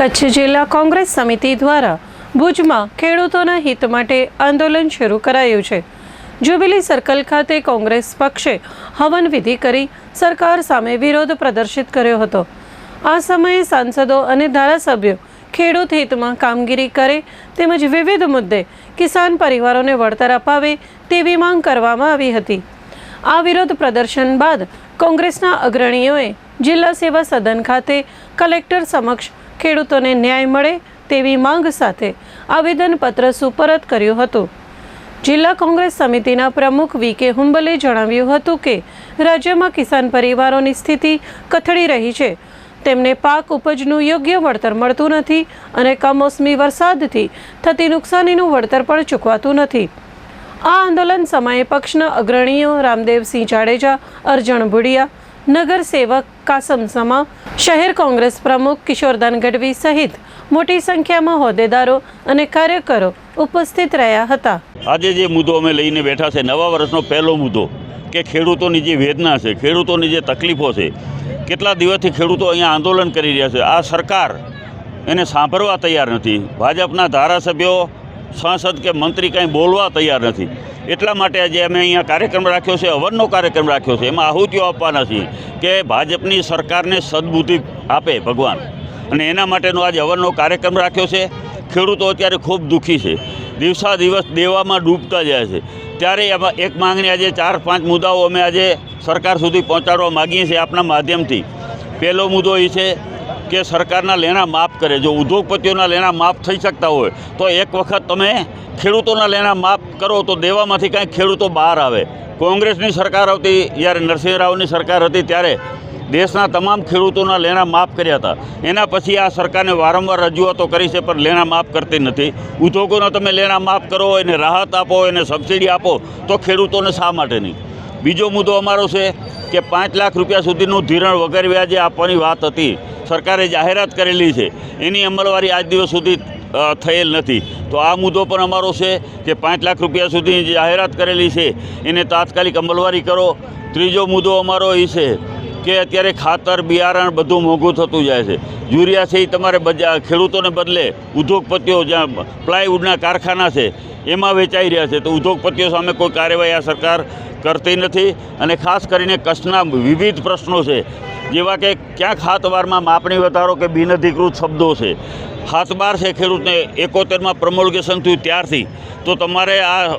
કચ્છ જિલ્લા કોંગ્રેસ સમિતિ દ્વારા ભુજમાં ખેડૂતોના હિત માટે આંદોલન શરૂ કરાયું છે. જ્યુબિલી સર્કલ ખાતે કોંગ્રેસ પક્ષે હવન વિધિ કરી સરકાર સામે વિરોધ પ્રદર્શિત કર્યો હતો. આ સમયે સાંસદો અને ધારાસભ્યો ખેડૂત હિતમાં કામગીરી કરે તેમજ વિવિધ મુદ્દે કિસાન પરિવારોને વળતર અપાવે તેવી માંગ કરવામાં આવી હતી. આ વિરોધ પ્રદર્શન બાદ કોંગ્રેસના અગ્રણીઓએ જિલ્લા સેવા સદન ખાતે કલેક્ટર સમક્ષ ખેડૂતોને ન્યાય મળે તેવી માંગ સાથે આવેદનપત્ર સુપરત કર્યું હતું. જિલ્લા કોંગ્રેસ સમિતિના પ્રમુખ વી કે હુંબલે જણાવ્યું હતું કે રાજ્યમાં કિસાન પરિવારોની સ્થિતિ કથળી રહી છે. તેમને પાક ઉપજનું યોગ્ય વળતર મળતું નથી અને કમોસમી વરસાદથી થતી નુકસાનીનું વળતર પણ ચૂકવાતું નથી. આ આંદોલન સમયે પક્ષના અગ્રણીઓ રામદેવસિંહ જાડેજા, અર્જણ ભુડિયા નગર સેવક કાસમ સમા શહેર કોંગ્રેસ પ્રમુખ કિશોરદાન ગઢવી સહિત મોટી સંખ્યામાં હોદ્દેદારો અને કાર્યકરો ઉપસ્થિત રહ્યા હતા આજે જે મુદ્દો અમે લઈને બેઠા છે, નવા વર્ષનો પહેલો મુદ્દો કે ખેડૂતોની જે વેદના છે, ખેડૂતોની જે તકલીફો છે, કેટલા દિવસથી ખેડૂતો અહીંયા આંદોલન કરી રહ્યા છે? આ સરકાર એને સાંભળવા તૈયાર નથી. ભાજપના ધારાસભ્યો સાંસદ કે મંત્રી કાંઈ બોલવા તૈયાર નથી. એટલા માટે આજે અમે અહીંયા કાર્યક્રમ રાખ્યો છે, અવરનો કાર્યક્રમ રાખ્યો છે. એમાં આહુતિઓ આપવાના છીએ કે ભાજપની સરકારને સદબુદ્ધિ આપે ભગવાન. અને એના માટેનો આજે અવરનો કાર્યક્રમ રાખ્યો છે. ખેડૂતો અત્યારે ખૂબ દુઃખી છે. દિવસા દિવસ દેવામાં ડૂબતા જાય છે. ત્યારે એમાં એક માંગણી આજે ચાર પાંચ મુદ્દાઓ અમે આજે સરકાર સુધી પહોંચાડવા માગીએ છીએ આપના માધ્યમથી. પહેલો મુદ્દો એ છે કે સરકારના લેણા માફ કરે. જો ઉદ્યોગપતિઓના લેણા માફ થઈ શકતા હોય, તો એક વખત તમે ખેડૂતોના લેણા માફ કરો તો દેવામાંથી કાંઈ ખેડૂતો બહાર આવે. કોંગ્રેસની સરકાર આવતી, જ્યારે નરસિંહ રાવની સરકાર હતી ત્યારે દેશના તમામ ખેડૂતોના લેણા માફ કર્યા હતા. એના પછી આ સરકારને વારંવાર રજૂઆતો કરી છે, પણ લેણા માફ કરતી નથી. ઉદ્યોગોના તમે લેણા માફ કરો એને રાહત આપો એને સબસિડી આપો, તો ખેડૂતોને શા માટે નહીં? બીજો મુદ્દો અમારો છે કે પાંચ લાખ રૂપિયા સુધીનું ધિરાણ વગર વ્યાજે આપવાની વાત હતી. સરકારે જાહેરાત કરેલી છે, એની અમલવારી આજ દિવસ સુધી થયેલ નથી. તો આ મુદ્દો પણ અમારો છે કે પાંચ લાખ રૂપિયા સુધીની જે જાહેરાત કરેલી છે, એને તાત્કાલિક અમલવારી કરો. ત્રીજો મુદ્દો અમારો એ છે કે અત્યારે ખાતર, બિયારણ બધું મોંઘું થતું જાય છે. યુરિયા છે એ તમારે બજા, ખેડૂતોને બદલે ઉદ્યોગપતિઓ જ્યાં પ્લાયવુડના કારખાના છે, એમાં વેચાઈ રહ્યા છે. તો ઉદ્યોગપતિઓ સામે કોઈ કાર્યવાહી આ સરકાર કરતી નથી અને ખાસ કરીને કચ્છના વિવિધ પ્રશ્નો છે. જેવા કે ક્યાંક હાથવારમાં માપણી વધારો કે બિનઅધિકૃત શબ્દો છે. હાથબાર છે ખેડૂતને એકોતેરમાં પ્રમોલગેશન થયું ત્યારથી. તો તમારે આ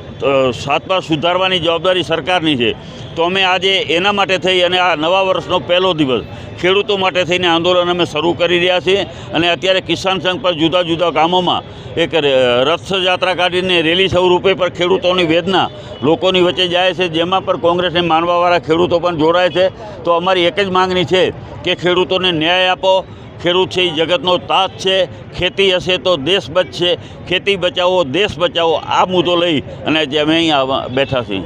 સાતબાર સુધારવાની જવાબદારી સરકારની છે. તો અમે આજે એના માટે થઈ અને આ નવા વર્ષનો પહેલો દિવસ. ખેડૂતો માટે થઈને આંદોલન અમે શરૂ કરી રહ્યા છીએ અને અત્યારે કિસાન સંઘ પર જુદા જુદા ગામોમાં એક રથયાત્રા કાઢીને રેલી સ્વરૂપે પર ખેડૂતોની વેદના લોકોની વચ્ચે જાય છે, જેમાં પણ કોંગ્રેસને માનવાવાળા ખેડૂતો પણ જોડાય છે. તો અમારી એક જ માંગણી છે કે ખેડૂતોને ન્યાય આપો. ખેડૂત છે એ જગતનો તાત છે, ખેતી હશે તો દેશ બચશે. ખેતી બચાવો, દેશ બચાવો, આ મુદ્દો લઈ અને જે અમે અહીંયા બેઠા છીએ.